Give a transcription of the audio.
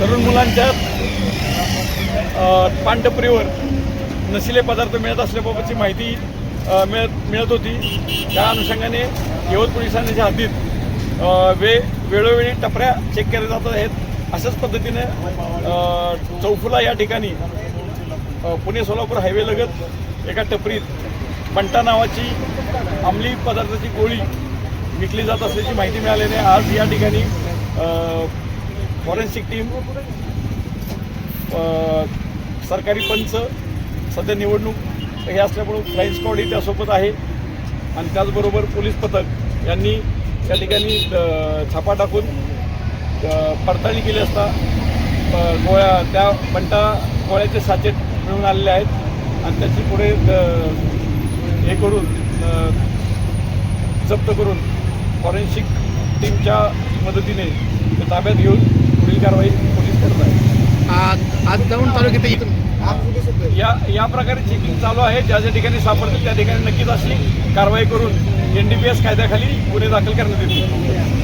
तरुण मुलांच्या अ, पानटपरीवर नशिले पदार्थ मिळत असल्याबाबतची माहिती मिळत मिळत होती. त्या अनुषंगाने यवत पोलिसांच्या हद्दीत वे वेळोवेळी टपऱ्या चेक केल्या जात आहेत अशाच पद्धतीने चौफुला या ठिकाणी पुणे सोलापूर हायवेलगत एका टपरीत बंटा नावाची अंमली पदार्थाची गोळी विकली जात असल्याची माहिती मिळाल्याने आज या ठिकाणी फॉरेन्सिक टीम सरकारी पंच सध्या निवडणूक हे असल्यामुळं क्राईम स्कॉडही त्यासोबत आहे. आणि त्याचबरोबर पोलीस पथक यांनी या ठिकाणी छापा टाकून पडताळणी केली असता गोळ्या त्या बंटा गोळ्याचे साचेट मिळून आलेले आहेत. आणि त्याची पुढे हे करून जप्त करून फॉरेन्सिक टीमच्या मदतीने ताब्यात घेऊन पुढील कारवाई पोलीस करत आहेत आज आज दौंड तालुक्यात इथून या या प्रकारे चेकिंग चालू आहे. ज्या ज्या ठिकाणी सापडतील त्या ठिकाणी नक्कीच अशी कारवाई करून एन डी पी एस कायद्याखाली गुन्हे दाखल करण्यात येतील.